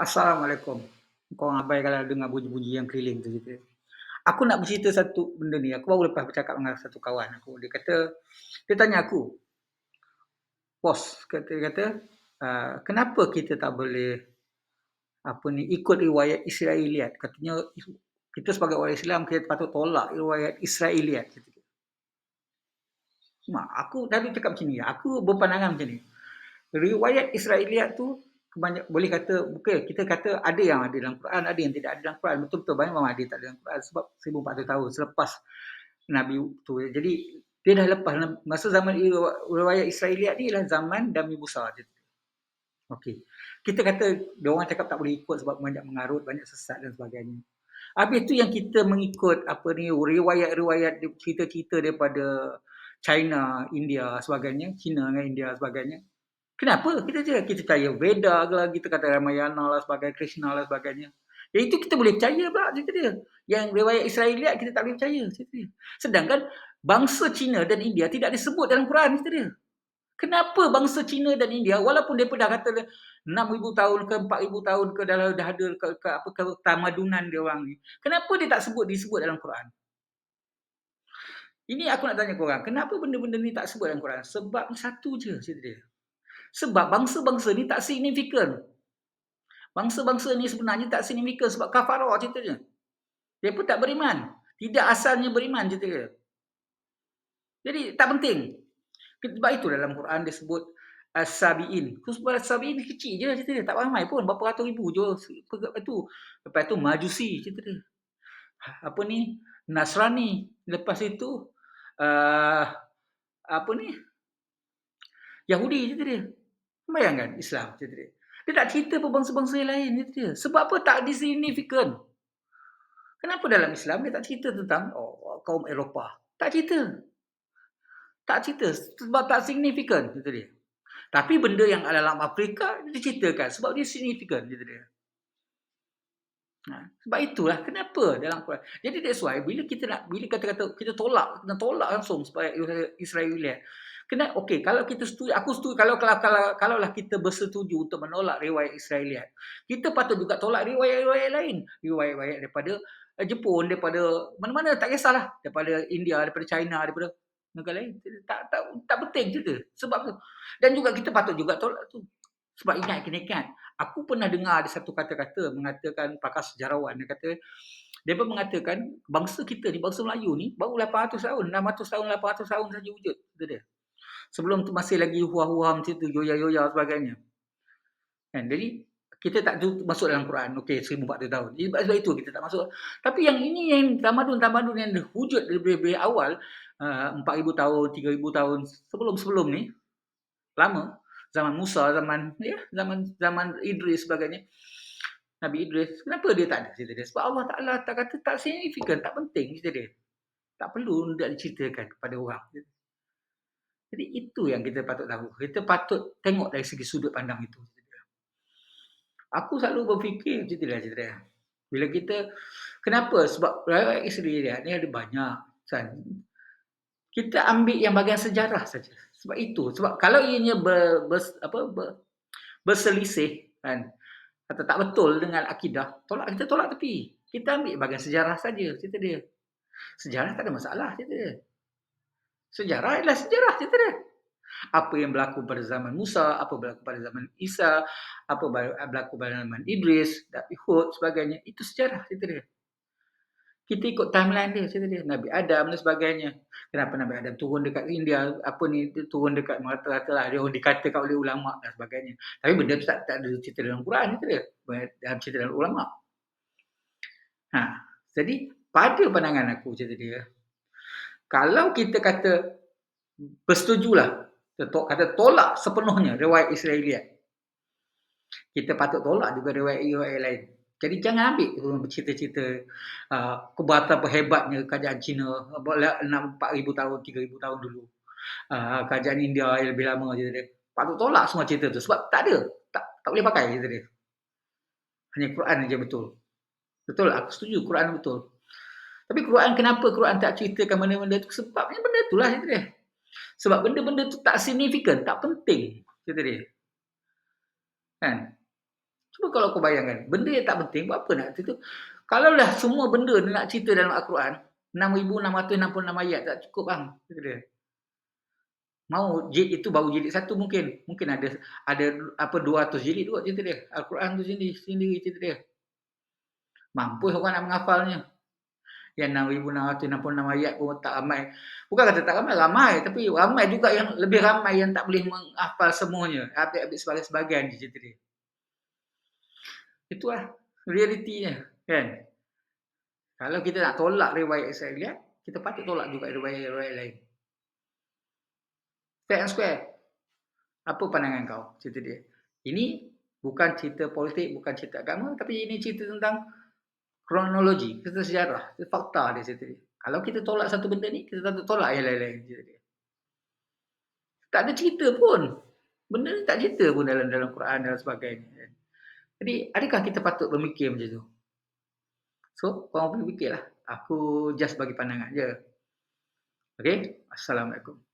Assalamualaikum. Kau abai kalau dengar bunyi-bunyi yang keliling tu cerita. Aku nak bercerita satu benda ni. Aku baru lepas bercakap dengan satu kawan aku. Dia kata, dia tanya aku, bos, kata, dia kata, uh, kenapa kita tak boleh apa ni ikut riwayat Israeliat? Katanya kita sebagai orang Islam kita patut tolak riwayat Israeliat. Mak, aku tadi cakap macam ni. Aku berpandangan macam ni. Riwayat Israeliat tu kebanyak boleh kata okay, kita kata ada yang ada dalam Quran ada yang tidak ada dalam Quran. Betul-betul banyak memang ada tak ada dalam Quran sebab 1400 tahun selepas Nabi tu. Jadi dia dah lepas. Masa zaman riwayat Israeliat ni ialah zaman Nabi Musa je. Okey kita kata dia orang cakap tak boleh ikut sebab banyak mengarut banyak sesat dan sebagainya. Habis tu yang kita mengikut apa ni riwayat-riwayat cerita-cerita daripada China, India sebagainya, China dengan India sebagainya Kenapa? Kita je kita percaya Veda lah, kita kata Ramayana lah sebagainya, Krishna lah sebagainya. Yang itu kita boleh percaya pula cerita dia. Yang riwayat Israeliat kita tak boleh percaya cerita dia. Sedangkan bangsa Cina dan India tidak disebut dalam Quran cerita dia. Kenapa bangsa Cina dan India walaupun mereka dah kata 6000 tahun ke 4000 tahun ke dah dah ada ke, ke apa ke tamadunan dia orang ni. Kenapa dia tak sebut disebut dalam Quran? Ini aku nak tanya kau orang, kenapa benda-benda ni tak sebut dalam Quran? Sebab satu je cerita dia. Sebab bangsa-bangsa ni tak signifikan. Bangsa-bangsa ni sebenarnya tak signifikan sebab kafarah ceritanya. Dia pun tak beriman. Tidak asalnya beriman cerita dia. Jadi tak penting. Sebab itu dalam Quran dia sebut As-Sabi'in. Sebab As-Sabi'in kecil je cerita dia. Tak ramai pun. Berapa ratus ribu je. Lepas tu, lepas tu Majusi cerita dia. Apa ni? Nasrani. Lepas itu, uh, apa ni? Yahudi cerita dia. Bayangkan Islam cerita dia. Dia tak cerita apa bangsa-bangsa yang lain dia. Sebab apa tak disignifikan. Kenapa dalam Islam dia tak cerita tentang oh, kaum Eropah? Tak cerita. Tak cerita sebab tak signifikan cerita dia. Tapi benda yang ada dalam Afrika dia ceritakan sebab dia signifikan cerita dia. Ha, sebab itulah kenapa dalam Quran. Jadi that's why bila kita nak bila kata-kata kita tolak, kita tolak langsung supaya Israel lihat kena okey kalau kita setuju aku setuju kalau kalau kalau kalaulah kita bersetuju untuk menolak riwayat Israeliat kita patut juga tolak riwayat-riwayat lain. Riwayat-riwayat daripada uh, Jepun daripada mana-mana tak kisahlah. Daripada India daripada China daripada negara lain. Tak tak tak penting cerita sebab tu. Dan juga kita patut juga tolak tu. Sebab ingat kena ingat aku pernah dengar ada satu kata-kata mengatakan pakar sejarawan dia kata dia pun mengatakan bangsa kita ni bangsa Melayu ni baru 800 tahun 600 tahun 800 tahun saja wujud. Kata dia sebelum tu masih lagi hua-hua macam tu yoya-yoya sebagainya. Kan? Jadi kita tak masuk dalam Quran okey 1400 tahun. Jadi sebab itu kita tak masuk. Tapi yang ini yang tamadun-tamadun yang wujud dari awal uh, 4000 tahun 3000 tahun sebelum-sebelum ni lama zaman Musa zaman ya zaman zaman Idris sebagainya. Nabi Idris kenapa dia tak ada cerita dia? Sebab Allah Taala tak kata tak signifikan tak penting cerita dia. Tak perlu untuk diceritakan kepada orang jadi itu yang kita patut tahu. Kita patut tengok dari segi sudut pandang itu. Aku selalu berfikir macam itulah cerita dia. Bila kita kenapa? Sebab riwayat isteri dia ni ada banyak kan. Kita ambil yang bagian sejarah saja. Sebab itu. Sebab kalau ianya ber, ber, apa, ber, berselisih kan atau tak betul dengan akidah, tolak kita tolak tepi. Kita ambil bagian sejarah saja cerita dia. Sejarah tak ada masalah cerita dia. Sejarah adalah sejarah cerita dia. Apa yang berlaku pada zaman Musa, apa berlaku pada zaman Isa, apa berlaku pada zaman Idris, Nabi Hud, sebagainya. Itu sejarah cerita dia. Kita ikut timeline dia cerita dia. Nabi Adam dan sebagainya. Kenapa Nabi Adam turun dekat India, apa ni, turun dekat rata-rata lah. Dia dikatakan oleh ulama' dan sebagainya. Tapi benda tu tak, tak ada cerita dalam Quran cerita dia. Dalam cerita dalam ulama'. Ha, jadi pada pandangan aku cerita dia, kalau kita kata bersetujulah kata tolak sepenuhnya riwayat Israeliat kita patut tolak juga riwayat-riwayat lain. Jadi jangan ambil bercerita-cerita uh, kebatan hebatnya kerajaan Cina 4000 tahun 3000 tahun dulu. Uh, kerajaan India yang lebih lama je dia. Patut tolak semua cerita tu sebab tak ada tak tak boleh pakai cerita dia. Hanya Quran saja betul. Betul aku setuju Quran betul tapi Quran kenapa Quran tak ceritakan benda-benda tu? Sebabnya benda itulah cerita dia. Sebab benda-benda tu tak signifikan, tak penting cerita dia. Kan? Cuba kalau kau bayangkan, benda yang tak penting buat apa nak cerita? Kalaulah semua benda dia nak cerita dalam Al-Quran, 6666 ayat tak cukup bang, kata dia. Mau jilid itu baru jilid satu mungkin. Mungkin ada ada apa 200 jilid tu cerita dia. Al-Quran tu sendiri sendiri cerita dia. Mampu orang nak menghafalnya. Yang 6666 ayat pun tak ramai. Bukan kata tak ramai, ramai tapi ramai juga yang lebih ramai yang tak boleh menghafal semuanya. Habis-habis sebagai-sebagian cerita dia. Itulah realitinya, kan? Kalau kita nak tolak riwayat Israeliat, kita patut tolak juga riwayat-riwayat lain. Fair and square. Apa pandangan kau cerita dia? Ini bukan cerita politik, bukan cerita agama, tapi ini cerita tentang kronologi, cerita sejarah, cerita fakta cerita dia. Kalau kita tolak satu benda ni, kita tak tolak yang lain-lain. Tak ada cerita pun. Benda ni tak cerita pun dalam dalam Quran dan sebagainya. Jadi, adakah kita patut berfikir macam tu? So, korang pergi fikirlah. Aku just bagi pandangan je. Okay? Assalamualaikum.